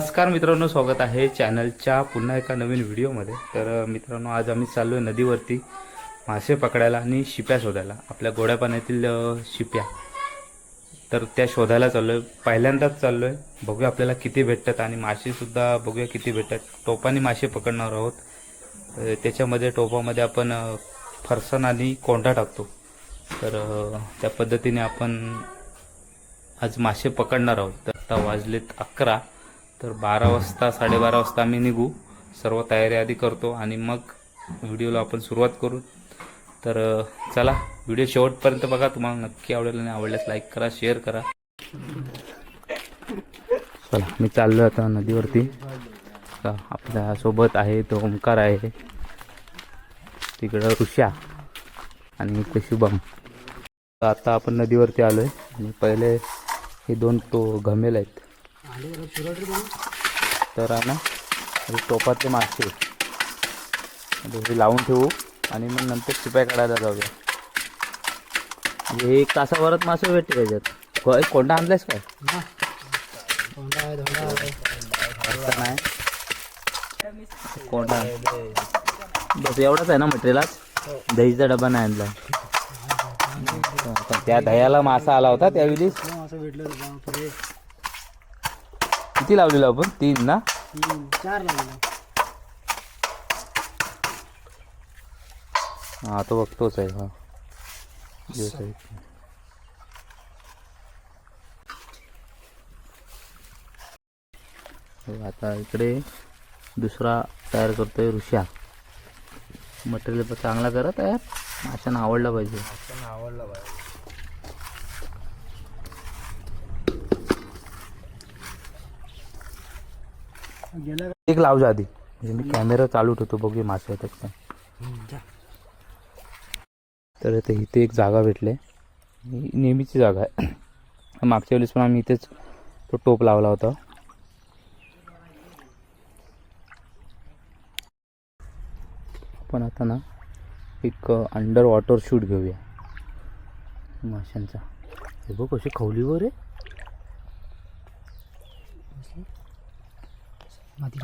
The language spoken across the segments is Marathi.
नमस्कार मित्रांनो स्वागत आहे चॅनलच्या पुन्हा एका नवीन व्हिडिओमध्ये. तर मित्रांनो आज आम्ही चाललो आहे नदीवरती मासे पकडायला आणि शिप्या शोधायला. आपल्या गोड्या पाण्यातील शिप्या. तर त्या शोधायला चाललो आहे पहिल्यांदाच चाललो आहे बघूया आपल्याला किती भेटतात आणि मासेसुद्धा बघूया किती भेटतात. टोपाने मासे पकडणार आहोत. त्याच्यामध्ये टोपामध्ये आपण फरसन फरसाण आणि कोंडा टाकतो. तर त्या पद्धतीने आपण आज मासे पकडणार आहोत. तर आता वाजलेत अकरा. तर बारा वाजता साडेबारा वाजता आम्ही निघू. सर्व तयारी आधी करतो आणि मग व्हिडिओला आपण सुरुवात करू. तर चला व्हिडिओ शेवटपर्यंत बघा. तुम्हाला नक्की आवडेल आणि आवडल्यास लाईक करा शेअर करा. चला मी चाललो आता नदीवरती. का आपल्यासोबत आहे तो ओंकार आहे. तिकडं ऋषा आणि इथे शुभम. आता आपण नदीवरती आलोय. आणि पहिले हे दोन तो घमेल आहेत. तर आहे ना टोपातले मासे हे लावून ठेवू आणि मग नंतर शिपाय काढायला जाऊया. म्हणजे एक तासाभरात मासे भेटते त्याच्यात एक कोंडा आणलायस काय? नाही. कोंडा. बस एवढाच आहे ना मटेरियल दहीचा डबा नाही आणला. त्या दह्याला मासा आला होता त्यावेळी. किती लावलेलं आपण? तीन ना? चार हा तो बघतोच आहे हा. हो, आता इकडे दुसरा तयार करतोय ऋषा. मटेरियल पण चांगला करा तयार. माशांना आवडला पाहिजे. आवडला पाहिजे. एक लावजा आधी. म्हणजे मी कॅमेरा चालू ठेवतो बघूया मासे येतात काय तर ते इथे एक जागा भेटले. ही नेहमीची जागा आहे. मागच्या वेळेस पण आम्ही इथेच तो टोप लावला होता. पण आता ना एक अंडर वॉटर शूट घेऊया. माशांचा. हे बघ कशी खवलीवर आहे. माती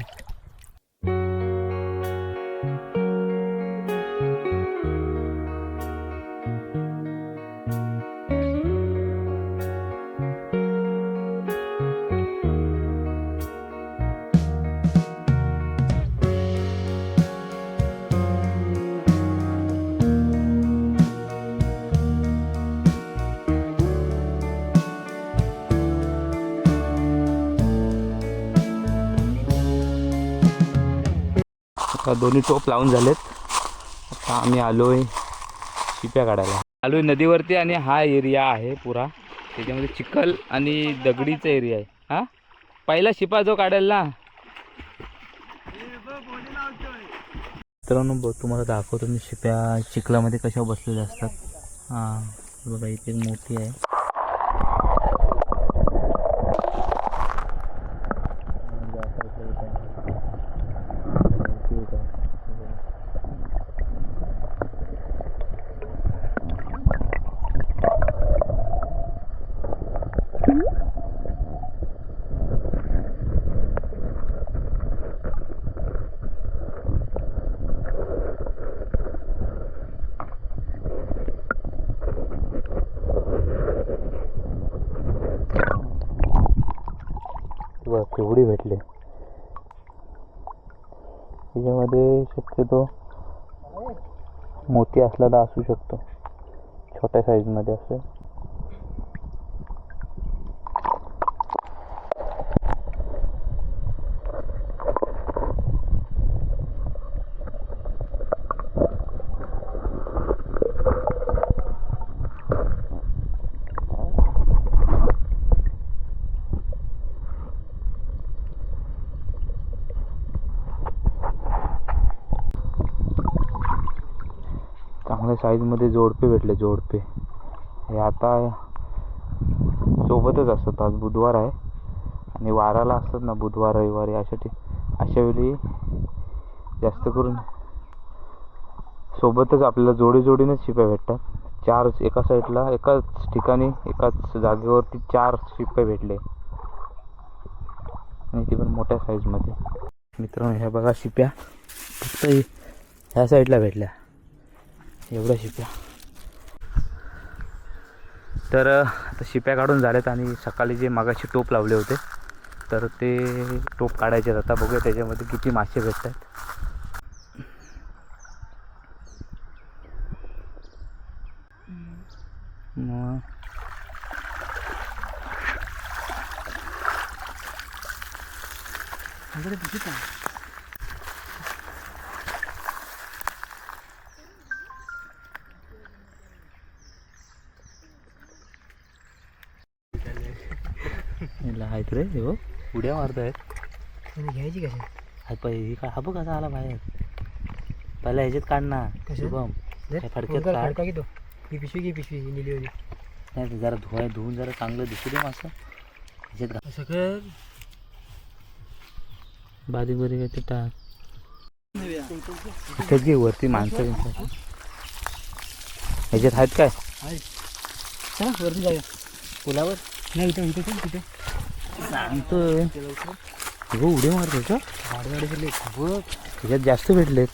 आता दोन्ही टोप लावून झालेत. आता आम्ही आलो आहे शिप्या काढायला. आलो आहे नदीवरती आणि हा एरिया आहे पुरा. त्याच्यामध्ये चिखल आणि दगडीचा एरिया आहे. हा? पहिला शिपा जो काढेल ना. मित्रांनो बघ तुम्हाला दाखवतो मी शिप्या. चिखलामध्ये कशा बसलेल्या असतात. हां बघा इथे एक मोठी आहे. तेवढी भेटले? त्याच्यामध्ये शक्यतो मोती असला तर असू शकतो. छोट्या साईजमध्ये असेल. साईजमध्ये जोडपे भेटले जोडपे. हे आता सोबतच असतात. आज बुधवार आहे. आणि वाराला असतात ना बुधवार रविवारी अशा ठी अशा वेळी जास्त करून सोबतच आपल्याला जोडी जोडीनेच शिप्या भेटतात. चार एका साईडला एकाच ठिकाणी एकाच जागेवरती चार शिप्पे भेटले. आणि ती पण मोठ्या साईजमध्ये. मित्रांनो ह्या बघा शिप्या. फक्त ह्या साईडला भेटल्या. एवढ्या शिप्या. तर आता शिप्या काढून झाल्यात आणि सकाळी जे मागाशी टोप लावले होते तर ते टोप काढायचे आता बघूया त्याच्यामध्ये किती मासे भेटतात मग. आहेत रे हे. बघ उड्या मारत आहेत आणि घ्यायची कशी? हा हे काय हा बघ कसा आला बाहेर. पहिला ह्याच्यात काढ ना कशात? शुभम. काय फडक्यात कर, काढ. फडका घेतो. ही पिशवी घे पिशवी ही निली होती. नाही ते जरा धुवाय धुवून जरा चांगलं दिसू दे मासं ह्याच्यात. असं कर. बारीक बारीक आहे ते टाक इथेच घे वरती माणसं बिणसं. ह्याच्यात आहेत काय? आहे. चला वरती जाऊया. पुलावर? नाही इथं इथं चल तिथे. सांगतोय. हो उडी मारतोय का? ह्याच्यात जास्त भेटलेत.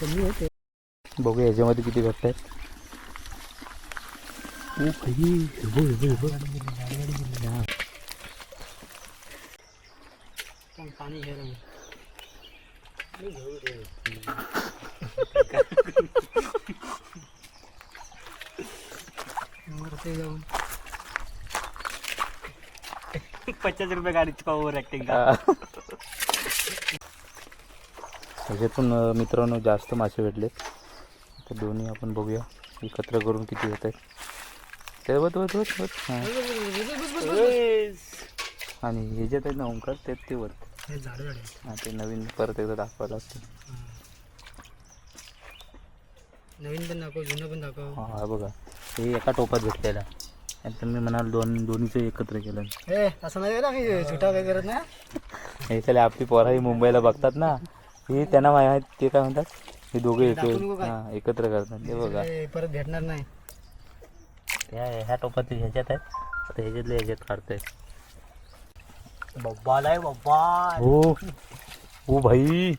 कमी किती बघ, बघ, हे बघ. हा. पाणी घ्यायला पचास रुपये गाडीची ओव्हर ऍक्टिंग ह्याच्यातून अं, मित्रांनो जास्त मासे भेटलेत. तर दोन्ही आपण बघूया. एकत्र करून किती होत आहेत ते बघ बघ हां. आणि ह्याच्यात आहेत ना ओंकार ते ते वर हे झाडं झाडं आहेत. हां ते नवीन परत एकदा दाखवायला लागते नवीन पण दाखव जुनं पण दाखव. हां हा बघा. हे एका टोपात भेटलेला तर मी म्हणाल दोन दोन्हीचं एकत्र केलं. ए असं नाही ना मी झुटा काय करत ना हे चले आपली पोराही मुंबईला बघतात ना. हे त्यांना माहीत ते काय म्हणतात? हे दोघे एक दाखवू नको काय? हां एकत्र करतात ते बघा. ए, परत भेटणार नाही. ह्या ह्या टोपात ह्याच्यात आहेत. आता ह्याच्यातले ह्याच्यात काढतोय. बब्बालाय बब्बा हो. हो भाई.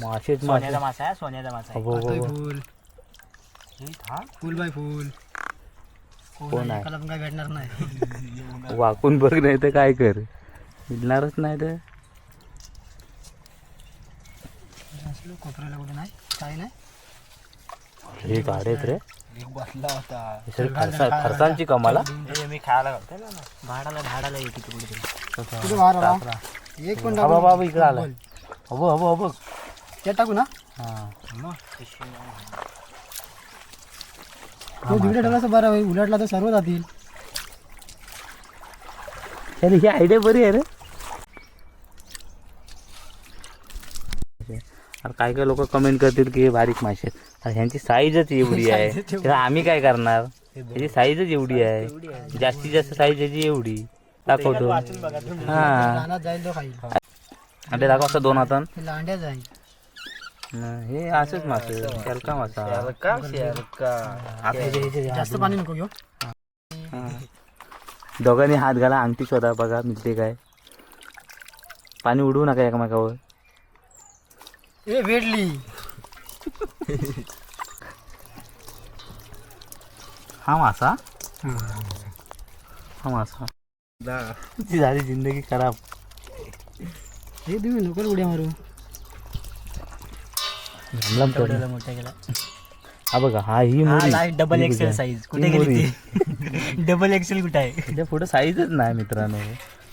मासेच मासे सोन्याचा मासा आहे सोन्याचा मासा आहे. हो, हो, हो. फुल. हे हा फुल बाय फुल. कोण आहे? एकाला पण काय भेटणार नाही. वाकून बघ नाही तर काय कर. मिळणारच नाही तर. असलो कोपऱ्याला कुठे नाही? काय नाही. हे रे. बसला होता. फरसांची कमाला मी खायला घालतो ना. भाडाला भाडाला येते तिकडे कुठे एक पण हा टाकू बाबा इकडे आला. हो हो हो ते टाकू ना. हा. तो तिकडे ठेवला तर बरं होईल उलटला तर सर्व जातील. अरे ही आयडिया बरी आहे रे. अरे काय काय लोक कमेंट करतील की हे बारीक मासे आहेत. अरे ह्यांची साईजच एवढी आहे. तर आम्ही काय करणार? ह्याची साईजच एवढी आहे. जास्तीत जास्त साईज ह्याची एवढी. दाखवतो हा. रानात जाईल तो खाईल. आणि दाखव असं दोन हातान. ते जाईल. हे असंच मासे शेलका मासा. जास्त पाणी नको घेऊ. हा. दोघांनी हात घाला अंगठी शोधा बघा मिळते काय. पाणी उडवू नका एकमेकावर. ए भेटली हा मासा? हा. मासा. ती झाली जिंदगी खराब. हे तुम्ही नको उड्या मारू. मोठा हा बघा हा ही मोरी डबल एक्सेल कुठे? साईज कुठे. गेली डबल एक्सेल कुठे आहे? त्याच्या पुढे साईजच नाही मित्रांनो.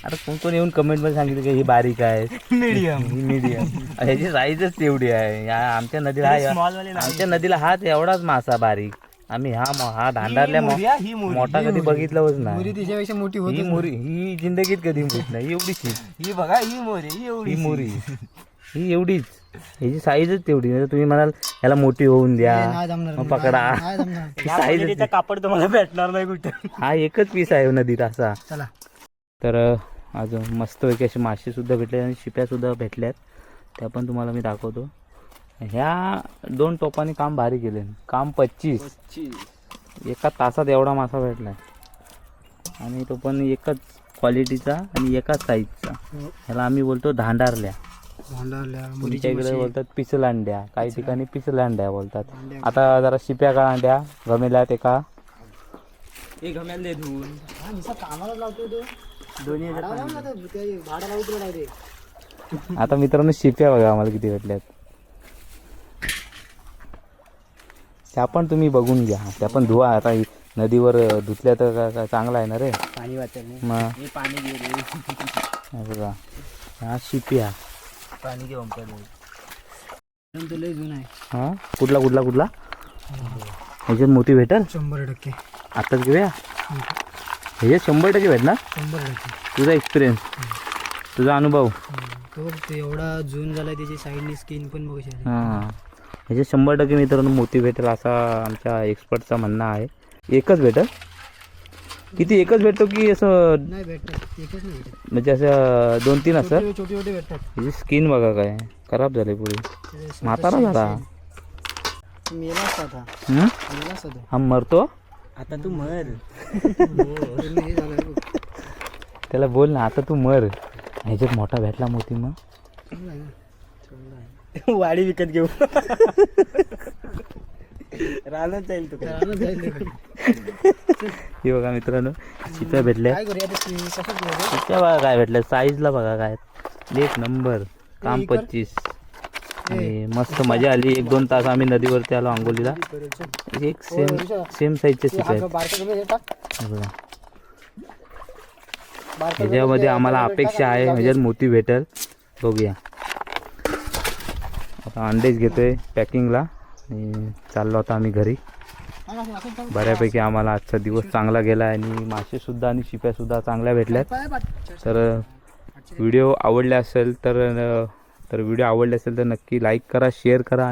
आता कोण कोण येऊन कमेंटमध्ये सांगितलं की ही बारीक आहे? मीडियम ही मीडियम ह्याची साईजच तेवढी आहे. या आमच्या नदीला हा स्मॉल वाले आमच्या नदीला हाच एवढाच मासा बारीक. आम्ही हा हा धांडारल्या मोठा कधी बघितलाच नाही. मुरी तिच्यापेक्षा मोठी ही होती मोरी ही जिंदगीत कधी होत नाही. एवढीच ही. बघा ही मोरी ही एवढी ही. मोरी. ही एवढीच. ह्याची साईजच तेवढी. नाही तर तुम्ही म्हणाल ह्याला मोठी होऊन द्या. नाही जमणार मग पकडा. नाही जमणार. ही साईज कापड तुम्हाला भेटणार नाही कुठे. हा एकच पीस आहे नदीत असा. चला. तर अ, आज मस्तपैकी असे मासे सुद्धा भेटले आणि शिप्या सुद्धा भेटल्यात. त्या पण तुम्हाला मी दाखवतो. ह्या दोन टोपांनी काम भारी केले काम पच्चीस. एका तासात एवढा मासा भेटलाय. आणि तो पण एकच क्वालिटीचा आणि एकाच साईजचा हो. ह्याला आम्ही बोलतो धांडारल्या. तुमच्या इकडे बोलतात पिसलांड्या. काही ठिकाणी पिसलांड्या बोलतात. आता जरा शिप्या धुवून. कामाला लावतो तो. दोन्ही लावतो डायरेक्ट आता मित्रांनो शिप्या बघा आम्हाला किती भेटल्यात. त्या पण तुम्ही बघून घ्या. त्या पण धुवा. आता नदीवर धुतल्या तर का- का चांगला आहे ना रे? पाणी वाचेल नाही. मग. हे पाणी घे रे. हे बघा. हा शिप्या. पाणी घे ओंकार पण तो लय जुना आहे. हा? कुठला कुठला कुठला? ह्याच्यात मोठी भेटल? शंभर टक्के. आताच घेऊया? ह्याच्यात शंभर टक्के भेटणार? शंभर टक्के. तुझा एक्सपिरियन्स तुझा अनुभव. तो ते एवढा जून झालाय त्याची साईडनी स्किन पण बघू शकते. हां. ह्याच्यात शंभर टक्के मित्रांनो मोती भेटेल असा आमच्या एक्सपर्टचा म्हणणं आहे. एकच भेटेल? किती एकच भेटतो की असं नाही भेटतात एकच नाही भेटत. म्हणजे असं दोन तीन असं? छोटे छोटे छोटे भेटतात. ह्याची स्किन बघा काय खराब झाली पुढे त्याचे म्हातारा झाला. हं? हा मरतो? आता तू मर. पूर्ण हे बघ. त्याला बोल ना आता तू मर. ह्याच्यात मोठा भेटला मोती मग? वाडी विकत घेऊ. राहणार जाईल तू. हे बघा मित्रांनो चिप्या भेटल्या. चिप्या बघा काय भेटल्या. साईजला बघा काय. एक नंबर काम. पच्चीस. आणि मस्त मजा आली. एक दोन तास आम्ही नदीवरती आलो आंघोलीला एक सेम सेम आहेत. बघा. बारका ह्याच्यामध्ये आम्हाला अपेक्षा आहे. ह्याच्यात मोती भेटेल. बघूया. आता अंडेच घेतोय पॅकिंगला. आणि चाललो आता आम्ही घरी. बऱ्यापैकी आम्हाला आजचा दिवस चांगला गेला आणि मासेसुद्धा आणि शिप्यासुद्धा चांगल्या भेटल्यात. तर व्हिडिओ आवडले असेल तर तर व्हिडिओ आवडले असेल तर नक्की लाईक करा शेअर करा